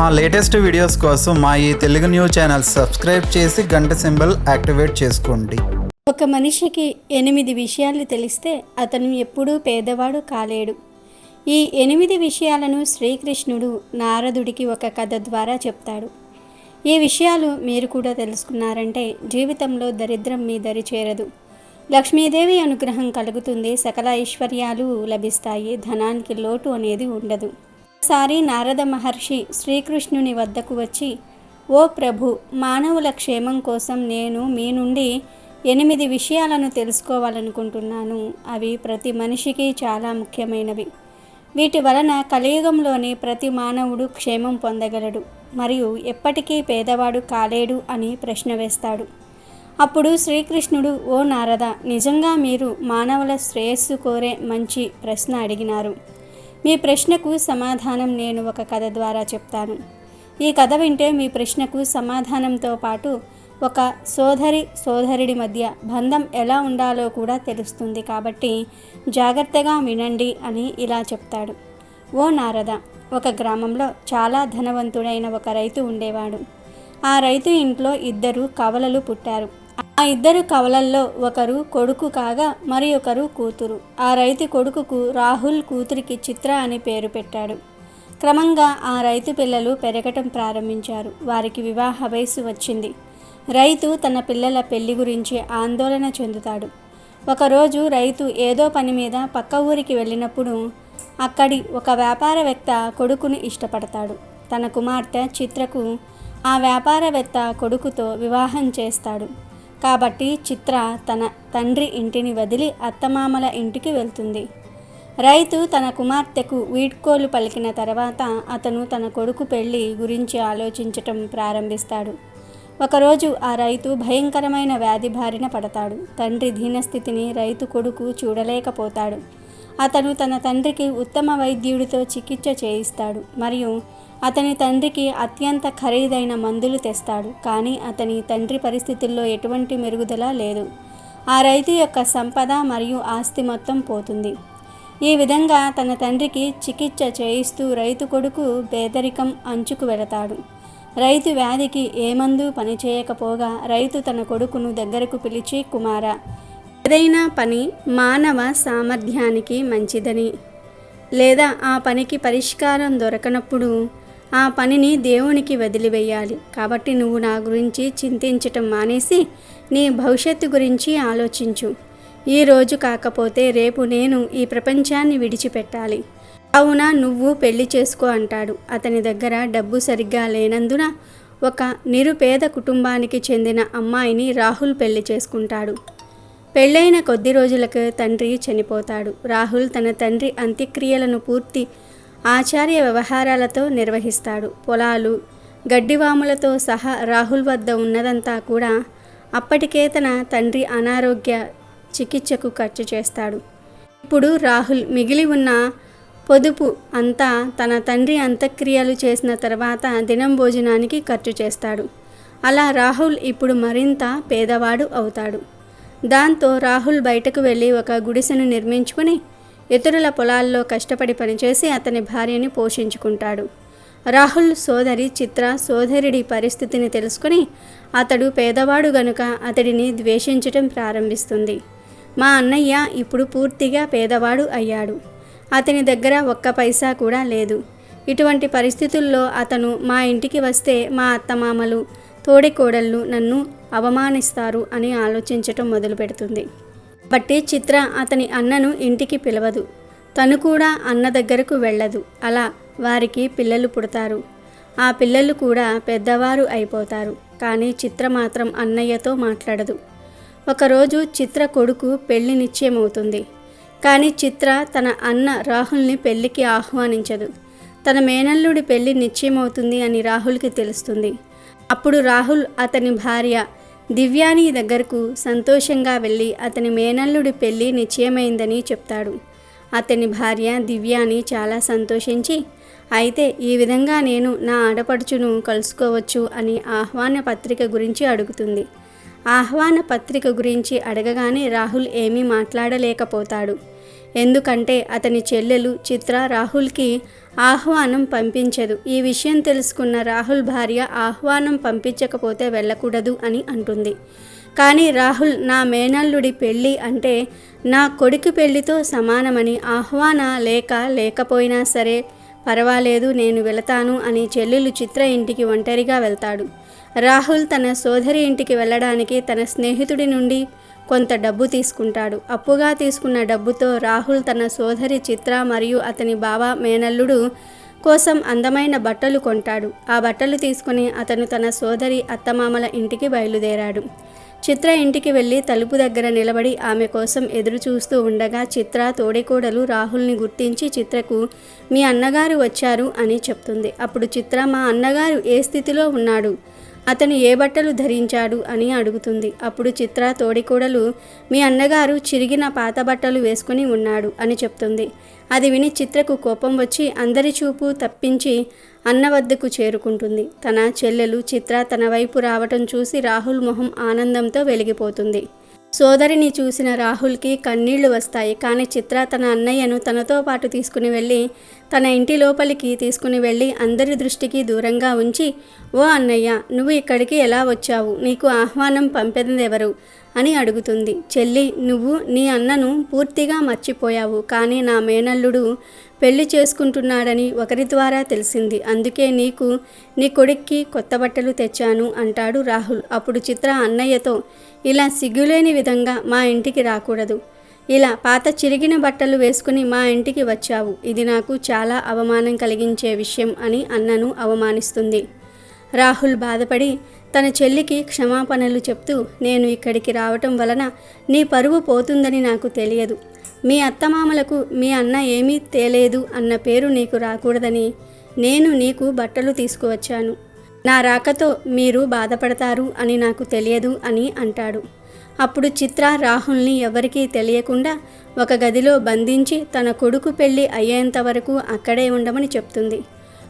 మా latest videos కోసం మా ఈ తెలుగు న్యూస్ ఛానల్ సబ్స్క్రైబ్ చేసి గంట సింబల్ యాక్టివేట్ చేసుకోండి. ఒక మనిషికి ఎనిమిది విషయాలు తెలిస్తే అతను ఎప్పుడూ పేదవాడు కాలేడు. ఈ ఎనిమిది విషయాలను శ్రీకృష్ణుడు నారదుడికి ఒక కథ ద్వారా చెప్తాడు. ఈ విషయాలు మీరు కూడా తెలుసుకున్నారంటే జీవితంలో దరిద్రం మీ దరి చేరదు. లక్ష్మీదేవి అనుగ్రహం కలుగుతుంది సకల ఐశ్వర్యాలు లభిస్తాయి ధనానికి లోటు అనేది ఉండదు. ఒకసారి నారద మహర్షి శ్రీకృష్ణుని వద్దకు వచ్చి ఓ ప్రభు మానవుల క్షేమం కోసం నేను మీ నుండి ఎనిమిది విషయాలను తెలుసుకోవాలనుకుంటున్నాను. అవి ప్రతి మనిషికి చాలా ముఖ్యమైనవి. వీటి వలన కలియుగంలోని ప్రతి మానవుడు క్షేమం పొందగలడు మరియు ఎప్పటికీ పేదవాడు కాలేడు అని ప్రశ్న వేస్తాడు. అప్పుడు శ్రీకృష్ణుడు ఓ నారద నిజంగా మీరు మానవుల శ్రేయస్సు కోరే మంచి ప్రశ్న అడిగినారు. మీ ప్రశ్నకు సమాధానం నేను ఒక కథ ద్వారా చెప్తాను. ఈ కథ వింటే మీ ప్రశ్నకు సమాధానంతో పాటు ఒక సోదరి సోదరుడి మధ్య బంధం ఎలా ఉండాలో కూడా తెలుస్తుంది. కాబట్టి జాగ్రత్తగా వినండి అని ఇలా చెప్తాడు. ఓ నారద ఒక గ్రామంలో చాలా ధనవంతుడైన ఒక రైతు ఉండేవాడు. ఆ రైతు ఇంట్లో ఇద్దరు కవలలు పుట్టారు. ఆ ఇద్దరు కవలల్లో ఒకరు కొడుకు కాగా మరి ఒకరు కూతురు. ఆ రైతు కొడుకుకు రాహుల్ కూతురికి చిత్ర అని పేరు పెట్టాడు. క్రమంగా ఆ రైతు పిల్లలు పెరగటం ప్రారంభించారు. వారికి వివాహ వయసు వచ్చింది. రైతు తన పిల్లల పెళ్ళి గురించి ఆందోళన చెందుతాడు. ఒకరోజు రైతు ఏదో పని మీద పక్క ఊరికి వెళ్ళినప్పుడు అక్కడి ఒక వ్యాపారవేత్త కొడుకును ఇష్టపడతాడు. తన కుమార్తె చిత్రకు ఆ వ్యాపారవేత్త కొడుకుతో వివాహం చేస్తాడు. కాబట్టి చిత్ర తన తండ్రి ఇంటిని వదిలి అత్తమామల ఇంటికి వెళ్తుంది. రైతు తన కుమార్తెకు వీడ్కోలు పలికిన తర్వాత అతను తన కొడుకు పెళ్ళి గురించి ఆలోచించటం ప్రారంభిస్తాడు. ఒకరోజు ఆ రైతు భయంకరమైన వ్యాధి బారిన పడతాడు. తండ్రి దీనస్థితిని రైతు కొడుకు చూడలేకపోతాడు. అతను తన తండ్రికి ఉత్తమ వైద్యుడితో చికిత్స చేయిస్తాడు. మరియు అతని తండ్రికి అత్యంత ఖరీదైన మందులు తెస్తాడు కానీ అతని తండ్రి పరిస్థితుల్లో ఎటువంటి మెరుగుదల లేదు. ఆ రైతు యొక్క సంపద మరియు ఆస్తి మొత్తం పోతుంది. ఈ విధంగా తన తండ్రికి చికిత్స చేయిస్తూ రైతు కొడుకు పేదరికం అంచుకు వెళతాడు. రైతు వ్యాధికి ఏ మందు పనిచేయకపోగా రైతు తన కొడుకును దగ్గరకు పిలిచి కుమార ఏదైనా పని మానవ సామర్థ్యానికి మంచిదని లేదా ఆ పనికి పరిష్కారం దొరకనప్పుడు ఆ పనిని దేవునికి వదిలివేయాలి. కాబట్టి నువ్వు నా గురించి చింతించటం మానేసి నీ భవిష్యత్తు గురించి ఆలోచించు. ఈ రోజు కాకపోతే రేపు నేను ఈ ప్రపంచాన్ని విడిచిపెట్టాలి. అవునా నువ్వు పెళ్ళి చేసుకో అంటాడు. అతని దగ్గర డబ్బు సరిగ్గా లేనందున ఒక నిరుపేద కుటుంబానికి చెందిన అమ్మాయిని రాహుల్ పెళ్ళి చేసుకుంటాడు. పెళ్ళైన కొద్ది రోజులకు తండ్రి చనిపోతాడు. రాహుల్ తన తండ్రి అంత్యక్రియలను పూర్తి ఆచార్య వ్యవహారాలతో నిర్వహిస్తాడు. పొలాలు గడ్డివాములతో సహా రాహుల్ వద్ద ఉన్నదంతా కూడా అప్పటికే తన తండ్రి అనారోగ్య చికిత్సకు ఖర్చు చేస్తాడు. ఇప్పుడు రాహుల్ మిగిలి ఉన్న పొదుపు అంతా తన తండ్రి అంత్యక్రియలు చేసిన తర్వాత దినం భోజనానికి ఖర్చు చేస్తాడు. అలా రాహుల్ ఇప్పుడు మరింత పేదవాడు అవుతాడు. దాంతో రాహుల్ బయటకు వెళ్ళి ఒక గుడిసెను నిర్మించుకుని ఇతరుల పొలాల్లో కష్టపడి పనిచేసి అతని భార్యని పోషించుకుంటాడు. రాహుల్ సోదరి చిత్ర సోదరుడి పరిస్థితిని తెలుసుకుని అతడు పేదవాడు గనుక అతడిని ద్వేషించటం ప్రారంభిస్తుంది. మా అన్నయ్య ఇప్పుడు పూర్తిగా పేదవాడు అయ్యాడు. అతని దగ్గర ఒక్క పైసా కూడా లేదు. ఇటువంటి పరిస్థితుల్లో అతను మా ఇంటికి వస్తే మా అత్తమామలు తోడికోడళ్ళు నన్ను అవమానిస్తారు అని ఆలోచించటం మొదలుపెడుతుంది. బట్టి చిత్ర అతని అన్నను ఇంటికి పిలవదు. తను కూడా అన్న దగ్గరకు వెళ్ళదు. అలా వారికి పిల్లలు పుడతారు. ఆ పిల్లలు కూడా పెద్దవారు అయిపోతారు. కానీ చిత్ర మాత్రం అన్నయ్యతో మాట్లాడదు. ఒకరోజు చిత్ర కొడుకు పెళ్ళి నిశ్చయమవుతుంది. కానీ చిత్ర తన అన్న రాహుల్ని పెళ్ళికి ఆహ్వానించదు. తన మేనల్లుడి పెళ్ళి నిశ్చయమవుతుంది అని రాహుల్కి తెలుస్తుంది. అప్పుడు రాహుల్ అతని భార్య దివ్యాని దగ్గరకు సంతోషంగా వెళ్ళి అతని మేనల్లుడి పెళ్ళి నిశ్చయమైందని చెప్తాడు. అతని భార్య దివ్యాని చాలా సంతోషించి అయితే ఈ విధంగా నేను నా ఆడపడుచును కలుసుకోవచ్చు అని ఆహ్వాన పత్రిక గురించి అడుగుతుంది. ఆహ్వాన పత్రిక గురించి అడగగానే రాహుల్ ఏమీ మాట్లాడలేకపోతాడు. ఎందుకంటే అతని చెల్లెలు చిత్ర రాహుల్కి ఆహ్వానం పంపించదు. ఈ విషయం తెలుసుకున్న రాహుల్ భార్య ఆహ్వానం పంపించకపోతే వెళ్ళకూడదు అని అంటుంది. కానీ రాహుల్ నా మేనల్లుడి పెళ్ళి అంటే నా కొడుకు పెళ్ళితో సమానమని ఆహ్వాన లేక లేకపోయినా సరే పర్వాలేదు నేను వెళతాను అని చెల్లెలు చిత్ర ఇంటికి ఒంటరిగా వెళ్తాడు. రాహుల్ తన సోదరి ఇంటికి వెళ్ళడానికి తన స్నేహితుడి నుండి కొంత డబ్బు తీసుకుంటాడు. అప్పుగా తీసుకున్న డబ్బుతో రాహుల్ తన సోదరి చిత్ర మరియు అతని బావ మేనల్లుడు కోసం అందమైన బట్టలు కొంటాడు. ఆ బట్టలు తీసుకుని అతను తన సోదరి అత్తమామల ఇంటికి బయలుదేరాడు. చిత్ర ఇంటికి వెళ్ళి తలుపు దగ్గర నిలబడి ఆమె కోసం ఎదురు చూస్తూ ఉండగా చిత్ర తోడికోడలు రాహుల్ని గుర్తించి చిత్రకు మీ అన్నగారు వచ్చారు అని చెప్తుంది. అప్పుడు చిత్ర మా అన్నగారు ఏ స్థితిలో ఉన్నాడు? అతను ఏ బట్టలు ధరించాడు అని అడుగుతుంది. అప్పుడు చిత్ర తోడికోడలు మీ అన్నగారు చిరిగిన పాత బట్టలు వేసుకుని ఉన్నాడు అని చెప్తుంది. అది విని చిత్రకు కోపం వచ్చి అందరి చూపు తప్పించి అన్న వద్దకు చేరుకుంటుంది. తన చెల్లెలు చిత్ర తన వైపు రావటం చూసి రాహుల్ మొహం ఆనందంతో వెలిగిపోతుంది. సోదరిని చూసిన రాహుల్కి కన్నీళ్ళు వస్తాయి. కానీ చిత్ర తన అన్నయ్యను తనతో పాటు తీసుకుని వెళ్ళి తన ఇంటి లోపలికి తీసుకుని వెళ్ళి అందరి దృష్టికి దూరంగా ఉంచి ఓ అన్నయ్య నువ్వు ఇక్కడికి ఎలా వచ్చావు? నీకు ఆహ్వానం పంపినది ఎవరు అని అడుగుతుంది. చెల్లి నువ్వు నీ అన్నను పూర్తిగా మర్చిపోయావు కానీ నా మేనల్లుడు పెళ్ళి చేసుకుంటున్నాడని ఒకరి ద్వారా తెలిసింది. అందుకే నీకు నీ కొడుక్కి కొత్త బట్టలు తెచ్చాను అంటాడు రాహుల్. అప్పుడు చిత్ర అన్నయ్యతో ఇలా సిగ్గులేని విధంగా మా ఇంటికి రాకూడదు. ఇలా పాత చిరిగిన బట్టలు వేసుకుని మా ఇంటికి వచ్చావు. ఇది నాకు చాలా అవమానం కలిగించే విషయం అని అన్నను అవమానిస్తుంది. రాహుల్ బాధపడి తన చెల్లికి క్షమాపణలు చెప్తూ నేను ఇక్కడికి రావటం వలన నీ పరువు పోతుందని నాకు తెలియదు. మీ అత్తమామలకు మీ అన్న ఏమీ తేలేదు అన్న పేరు నీకు రాకూడదని నేను నీకు బట్టలు తీసుకువచ్చాను. నా రాకతో మీరు బాధపడతారు అని నాకు తెలియదు అని అంటాడు. అప్పుడు చిత్ర రాహుల్ని ఎవరికీ తెలియకుండా ఒక గదిలో బంధించి తన కొడుకు పెళ్ళి అయ్యేంత వరకు అక్కడే ఉండమని చెప్తుంది.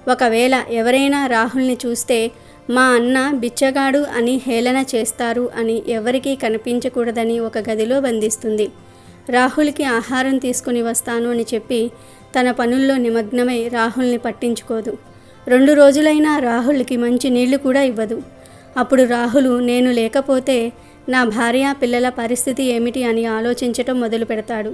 ఒకవేళ ఎవరైనా రాహుల్ని చూస్తే మా అన్న బిచ్చగాడు అని హేళన చేస్తారు అని ఎవరికీ కనిపించకూడదని ఒక గదిలో బంధిస్తుంది. రాహుల్కి ఆహారం తీసుకుని వస్తాను అని చెప్పి తన పనుల్లో నిమగ్నమై రాహుల్ని పట్టించుకోదు. రెండు రోజులైనా రాహుల్కి మంచి నీళ్ళు కూడా ఇవ్వదు. అప్పుడు రాహులు నేను లేకపోతే నా భార్య పిల్లల పరిస్థితి ఏమిటి? అని ఆలోచించటం మొదలు పెడతాడు.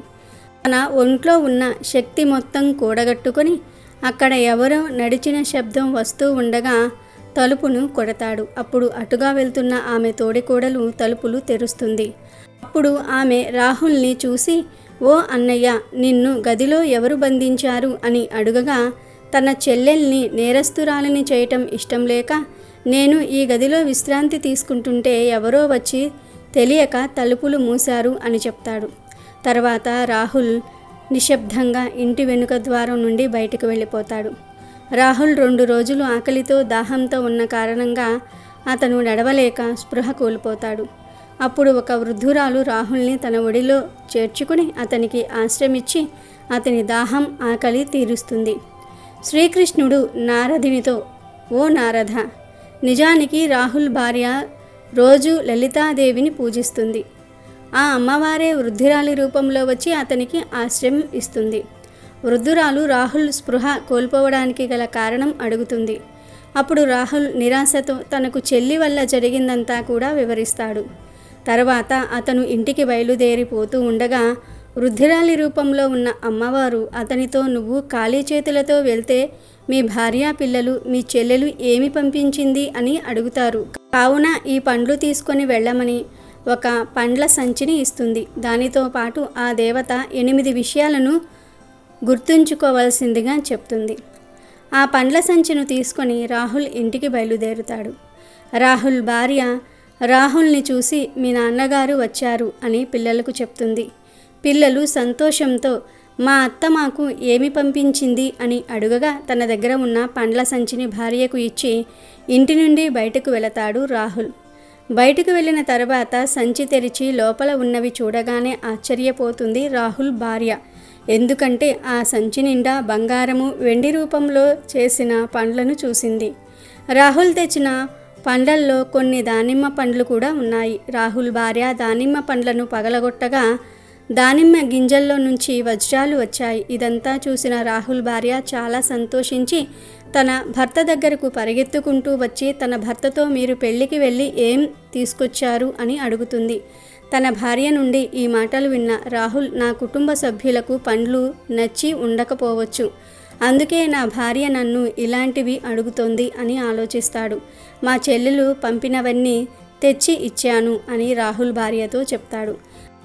తన ఒంట్లో ఉన్న శక్తి మొత్తం కూడగట్టుకొని అక్కడ ఎవరో నడిచిన శబ్దం వస్తూ ఉండగా తలుపును కొడతాడు. అప్పుడు అటుగా వెళ్తున్న ఆమె తోడికోడలు తలుపులు తెరుస్తుంది. అప్పుడు ఆమె రాహుల్ని చూసి ఓ అన్నయ్య నిన్ను గదిలో ఎవరు బంధించారు? అని అడుగగా తన చెల్లెల్ని నేరస్తురాలిని చేయటం ఇష్టం లేక నేను ఈ గదిలో విశ్రాంతి తీసుకుంటుంటే ఎవరో వచ్చి తెలియక తలుపులు మూశారు అని చెప్తాడు. తర్వాత రాహుల్ నిశ్శబ్దంగా ఇంటి వెనుక ద్వారం నుండి బయటకు వెళ్ళిపోతాడు. రాహుల్ రెండు రోజులు ఆకలితో దాహంతో ఉన్న కారణంగా అతను నడవలేక స్పృహ కోల్పోతాడు. అప్పుడు ఒక వృద్ధురాలు రాహుల్ని తన ఒడిలో చేర్చుకుని అతనికి ఆశ్రమిచ్చి అతని దాహం ఆకలి తీరుస్తుంది. శ్రీకృష్ణుడు నారదునితో ఓ నారద నిజానికి రాహుల్ భార్య రోజు లలితాదేవిని పూజిస్తుంది. ఆ అమ్మవారే వృద్ధిరాలి రూపంలో వచ్చి అతనికి ఆశ్రయం ఇస్తుంది. వృద్ధురాలు రాహుల్ స్పృహ కోల్పోవడానికి గల కారణం అడుగుతుంది. అప్పుడు రాహుల్ నిరాశతో తనకు చెల్లి వల్ల జరిగిందంతా కూడా వివరిస్తాడు. తర్వాత అతను ఇంటికి బయలుదేరిపోతూ ఉండగా వృద్ధురాలి రూపంలో ఉన్న అమ్మవారు అతనితో నువ్వు ఖాళీ చేతులతో వెళ్తే మీ భార్య పిల్లలు మీ చెల్లెలు ఏమి పంపించింది అని అడుగుతారు. కావున ఈ పండ్లు తీసుకొని వెళ్ళమని ఒక పండ్ల సంచిని ఇస్తుంది. దానితో పాటు ఆ దేవత ఎనిమిది విషయాలను గుర్తుంచుకోవాల్సిందిగా చెప్తుంది. ఆ పండ్ల సంచిను తీసుకొని రాహుల్ ఇంటికి బయలుదేరుతాడు. రాహుల్ భార్య రాహుల్ని చూసి మీ నాన్నగారు వచ్చారు అని పిల్లలకు చెప్తుంది. పిల్లలు సంతోషంతో మా అత్త మాకు ఏమి పంపించింది అని అడుగగా తన దగ్గర ఉన్న పండ్ల సంచిని భార్యకు ఇచ్చి ఇంటి నుండి బయటకు వెళతాడు రాహుల్. బయటకు వెళ్ళిన తర్వాత సంచి తెరిచి లోపల ఉన్నవి చూడగానే ఆశ్చర్యపోతుంది రాహుల్ భార్య. ఎందుకంటే ఆ సంచి నిండా బంగారము వెండి రూపంలో చేసిన పండ్లను చూసింది. రాహుల్ తెచ్చిన పండ్లల్లో కొన్ని దానిమ్మ పండ్లు కూడా ఉన్నాయి. రాహుల్ భార్య దానిమ్మ పండ్లను పగలగొట్టగా దానిమ్మ గింజల్లో నుంచి వజ్రాలు వచ్చాయి. ఇదంతా చూసిన రాహుల్ భార్య చాలా సంతోషించి తన భర్త దగ్గరకు పరిగెత్తుకుంటూ వచ్చి తన భర్తతో మీరు పెళ్ళికి వెళ్ళి ఏం తీసుకొచ్చారు? అని అడుగుతుంది. తన భార్య నుండి ఈ మాటలు విన్న రాహుల్ నా కుటుంబ సభ్యులకు పండ్లు నచ్చి ఉండకపోవచ్చు. అందుకే నా భార్య నన్ను ఇలాంటివి అడుగుతోంది అని ఆలోచిస్తాడు. మా చెల్లెలు పంపినవన్నీ తెచ్చి ఇచ్చాను అని రాహుల్ భార్యతో చెప్తాడు.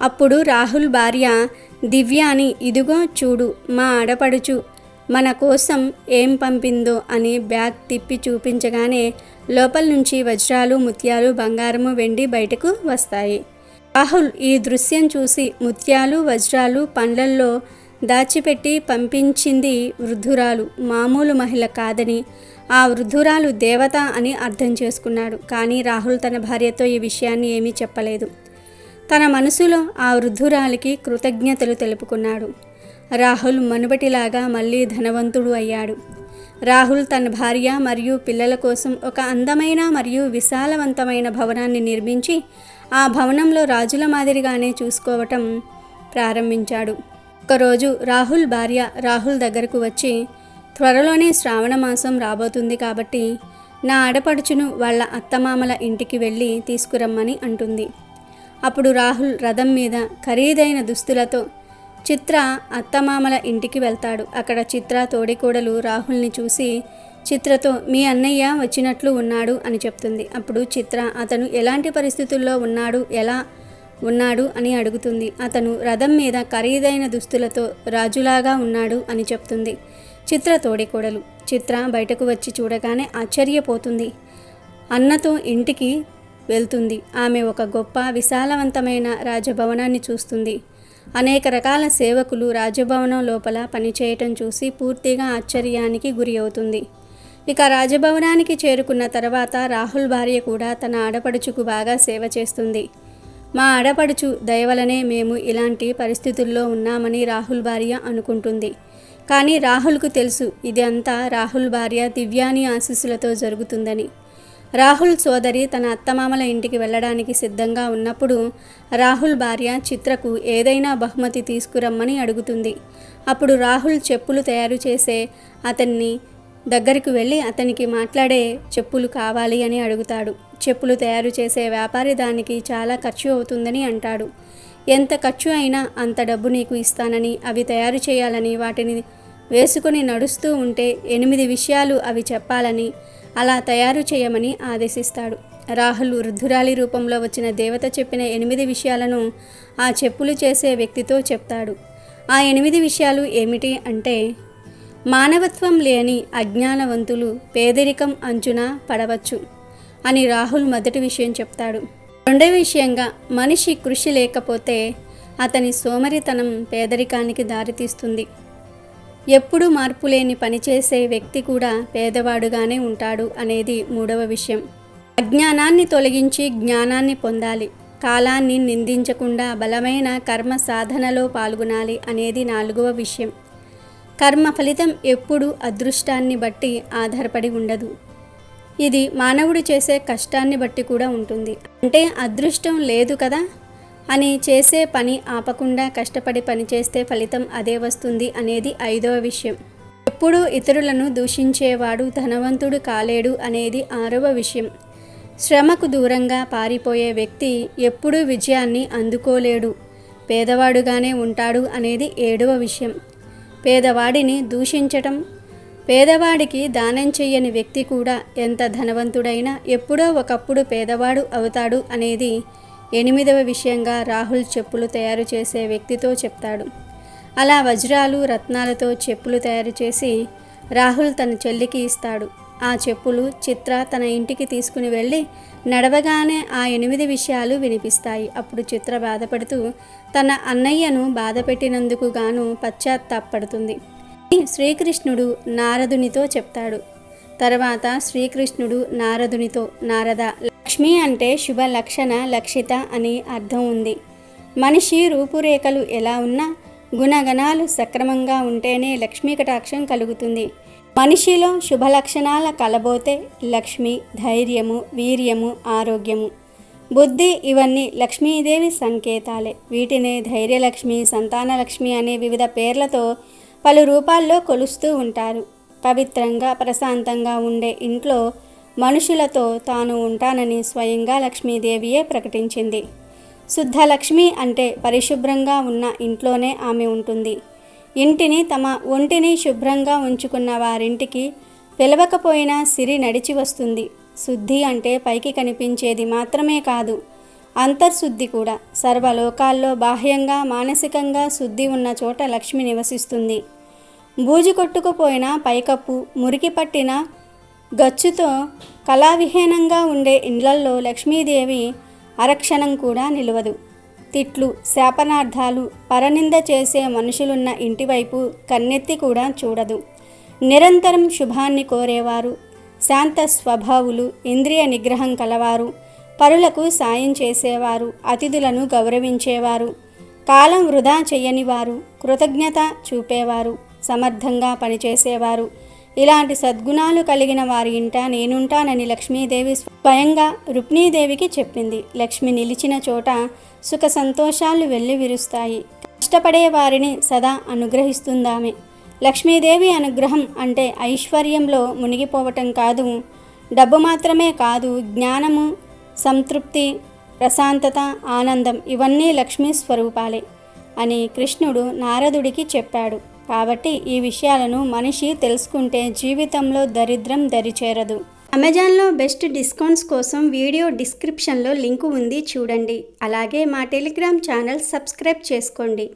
అప్పుడు రాహుల్ భార్య దివ్యాని ఇదిగో చూడు మా ఆడపడుచు మన కోసం ఏం పంపిందో అని బ్యాగ్ తిప్పి చూపించగానే లోపల నుంచి వజ్రాలు ముత్యాలు బంగారము వెండి బయటకు వస్తాయి. రాహుల్ ఈ దృశ్యం చూసి ముత్యాలు వజ్రాలు పండ్లల్లో దాచిపెట్టి పంపించింది వృద్ధురాలు. మామూలు మహిళ కాదని ఆ వృద్ధురాలు దేవత అని అర్థం చేసుకున్నాడు. కానీ రాహుల్ తన భార్యతో ఈ విషయాన్ని ఏమీ చెప్పలేదు. తన మనసులో ఆ వృద్ధురాలికి కృతజ్ఞతలు తెలుపుకున్నాడు. రాహుల్ మనుబటిలాగా మళ్ళీ ధనవంతుడు అయ్యాడు. రాహుల్ తన భార్య మరియు పిల్లల కోసం ఒక అందమైన మరియు విశాలవంతమైన భవనాన్ని నిర్మించి ఆ భవనంలో రాజుల మాదిరిగానే చూసుకోవటం ప్రారంభించాడు. ఒకరోజు రాహుల్ భార్య రాహుల్ దగ్గరకు వచ్చి త్వరలోనే శ్రావణ మాసం రాబోతుంది కాబట్టి నా ఆడపడుచును వాళ్ళ అత్తమామల ఇంటికి వెళ్ళి తీసుకురమ్మని అంటుంది. అప్పుడు రాహుల్ రథం మీద ఖరీదైన దుస్తులతో చిత్ర అత్తమామల ఇంటికి వెళ్తాడు. అక్కడ చిత్ర తోడికోడలు రాహుల్ని చూసి చిత్రతో మీ అన్నయ్య వచ్చినట్లు ఉన్నాడు అని చెప్తుంది. అప్పుడు చిత్ర అతను ఎలాంటి పరిస్థితుల్లో ఉన్నాడు ఎలా ఉన్నాడు అని అడుగుతుంది. అతను రథం మీద ఖరీదైన దుస్తులతో రాజులాగా ఉన్నాడు అని చెప్తుంది. చిత్ర తోడికోడలు చిత్ర బయటకు వచ్చి చూడగానే ఆశ్చర్యపోతుంది. అన్నతో ఇంటికి వెళ్తుంది. ఆమె ఒక గొప్ప విశాలవంతమైన రాజభవనాన్ని చూస్తుంది. అనేక రకాల సేవకులు రాజభవనం లోపల పనిచేయటం చూసి పూర్తిగా ఆశ్చర్యానికి గురి అవుతుంది. ఇక రాజభవనానికి చేరుకున్న తర్వాత రాహుల్ భార్య కూడా తన ఆడపడుచుకు బాగా సేవ చేస్తుంది. మా ఆడపడుచు దయవలనే మేము ఇలాంటి పరిస్థితుల్లో ఉన్నామని రాహుల్ భార్య అనుకుంటుంది. కానీ రాహుల్కు తెలుసు ఇది అంతా రాహుల్ భార్య దివ్యాని ఆశీస్సులతో జరుగుతుందని. రాహుల్ సోదరి తన అత్తమామల ఇంటికి వెళ్ళడానికి సిద్ధంగా ఉన్నప్పుడు రాహుల్ భార్య చిత్రకు ఏదైనా బహుమతి తీసుకురమ్మని అడుగుతుంది. అప్పుడు రాహుల్ చెప్పులు తయారు చేసే అతన్ని దగ్గరికి వెళ్ళి అతనికి మాట్లాడే చెప్పులు కావాలి అని అడుగుతాడు. చెప్పులు తయారు చేసే వ్యాపారి దానికి చాలా ఖర్చు అవుతుందని అంటాడు. ఎంత ఖర్చు అయినా అంత డబ్బు నీకు ఇస్తానని అవి తయారు చేయాలని వాటిని వేసుకొని నడుస్తూ ఉంటే ఎనిమిది విషయాలు అవి చెప్పాలని అలా తయారు చేయమని ఆదేశిస్తాడు. రాహుల్ వృద్ధురాలి రూపంలో వచ్చిన దేవత చెప్పిన ఎనిమిది విషయాలను ఆ చెప్పులు చేసే వ్యక్తితో చెప్తాడు. ఆ ఎనిమిది విషయాలు ఏమిటి అంటే మానవత్వం లేని అజ్ఞానవంతులు పేదరికం అంచున పడవచ్చు అని రాహుల్ మొదటి విషయం చెప్తాడు. రెండవ విషయంగా మనిషి కృషి లేకపోతే అతని సోమరితనం పేదరికానికి దారితీస్తుంది. ఎప్పుడు మార్పు లేని పనిచేసే వ్యక్తి కూడా పేదవాడుగానే ఉంటాడు అనేది మూడవ విషయం. అజ్ఞానాన్ని తొలగించి జ్ఞానాన్ని పొందాలి కాలాన్ని నిందించకుండా బలమైన కర్మ సాధనలో పాల్గొనాలి అనేది నాలుగవ విషయం. కర్మ ఫలితం ఎప్పుడూ అదృష్టాన్ని బట్టి ఆధారపడి ఉండదు. ఇది మానవుడు చేసే కష్టాన్ని బట్టి కూడా ఉంటుంది. అంటే అదృష్టం లేదు కదా? అని చేసే పని ఆపకుండా కష్టపడి పనిచేస్తే ఫలితం అదే వస్తుంది అనేది ఐదవ విషయం. ఎప్పుడూ ఇతరులను దూషించేవాడు ధనవంతుడు కాలేడు అనేది ఆరవ విషయం. శ్రమకు దూరంగా పారిపోయే వ్యక్తి ఎప్పుడూ విజయాన్ని అందుకోలేడు. పేదవాడుగానే ఉంటాడు అనేది ఏడవ విషయం. పేదవాడిని దూషించటం. పేదవాడికి దానం చెయ్యని వ్యక్తి కూడా ఎంత ధనవంతుడైనా ఎప్పుడో ఒకప్పుడు పేదవాడు అవుతాడు అనేది ఎనిమిదవ విషయంగా రాహుల్ చెప్పులు తయారు చేసే వ్యక్తితో చెప్తాడు. అలా వజ్రాలు రత్నాలతో చెప్పులు తయారు చేసి రాహుల్ తన చెల్లికి ఇస్తాడు. ఆ చెప్పులు చిత్ర తన ఇంటికి తీసుకుని వెళ్ళి నడవగానే ఆ ఎనిమిది విషయాలు వినిపిస్తాయి. అప్పుడు చిత్ర బాధపడుతూ తన అన్నయ్యను బాధపెట్టినందుకు గాను పశ్చాత్తాపడుతుంది. శ్రీకృష్ణుడు నారదునితో చెప్తాడు. తర్వాత శ్రీకృష్ణుడు నారదునితో నారద లక్ష్మి అంటే శుభ లక్షణ లక్షిత అని అర్థం ఉంది. మనిషి రూపురేఖలు ఎలా ఉన్నా గుణగణాలు సక్రమంగా ఉంటేనే లక్ష్మీ కటాక్షం కలుగుతుంది. మనిషిలో శుభ లక్షణాల కలబోతే లక్ష్మి ధైర్యము వీర్యము ఆరోగ్యము. బుద్ధి ఇవన్నీ లక్ష్మీదేవి సంకేతాలే. వీటినే ధైర్యలక్ష్మి సంతానలక్ష్మి అనే వివిధ పేర్లతో పలు రూపాల్లో కొలుస్తూ ఉంటారు. పవిత్రంగా ప్రశాంతంగా ఉండే ఇంట్లో మనుషులతో తాను ఉంటానని స్వయంగా లక్ష్మీదేవియే ప్రకటించింది. శుద్ధ లక్ష్మి అంటే పరిశుభ్రంగా ఉన్న ఇంట్లోనే ఆమె ఉంటుంది. ఇంటిని తమ ఒంటిని శుభ్రంగా ఉంచుకున్న వారింటికి పిలవకపోయినా సిరి నడిచి వస్తుంది. శుద్ధి అంటే పైకి కనిపించేది మాత్రమే కాదు అంతర్శుద్ధి కూడా. సర్వలోకాల్లో బాహ్యంగా మానసికంగా శుద్ధి ఉన్న చోట లక్ష్మి నివసిస్తుంది. బూజు కొట్టుకుపోయిన పైకప్పు మురికి పట్టిన గచ్చుతో కళావిహీనంగా ఉండే ఇండ్లల్లో లక్ష్మీదేవి అరక్షణం కూడా నిలవదు. తిట్లు శాపనార్థాలు పరనింద చేసే మనుషులున్న ఇంటివైపు కన్నెత్తి కూడా చూడదు. నిరంతరం శుభాన్ని కోరేవారు శాంత స్వభావులు ఇంద్రియ నిగ్రహం కలవారు పరులకు సాయం చేసేవారు అతిథులను గౌరవించేవారు కాలం వృధా చెయ్యనివారు కృతజ్ఞత చూపేవారు సమర్థంగా పనిచేసేవారు ఇలాంటి సద్గుణాలు కలిగిన వారి ఇంట నేనుంటానని లక్ష్మీదేవి స్వయంగా రుక్మీదేవికి చెప్పింది. లక్ష్మి నిలిచిన చోట సుఖ సంతోషాలు వెల్లివిరుస్తాయి కష్టపడే వారిని సదా అనుగ్రహిస్తుందామె. లక్ష్మీదేవి అనుగ్రహం అంటే ఐశ్వర్యంలో మునిగిపోవటం కాదు. డబ్బు మాత్రమే కాదు జ్ఞానము సంతృప్తి ప్రశాంతత ఆనందం ఇవన్నీ లక్ష్మీ స్వరూపాలే అని కృష్ణుడు నారదుడికి చెప్పాడు. కాబట్టి ఈ విషయాలను మనిషి తెలుసుకుంటే జీవితంలో దరిద్రం దరిచేరదు. అమెజాన్లో బెస్ట్ డిస్కౌంట్స్ కోసం వీడియో డిస్క్రిప్షన్లో లింకు ఉంది చూడండి. అలాగే మా టెలిగ్రామ్ ఛానల్ సబ్స్క్రైబ్ చేసుకోండి.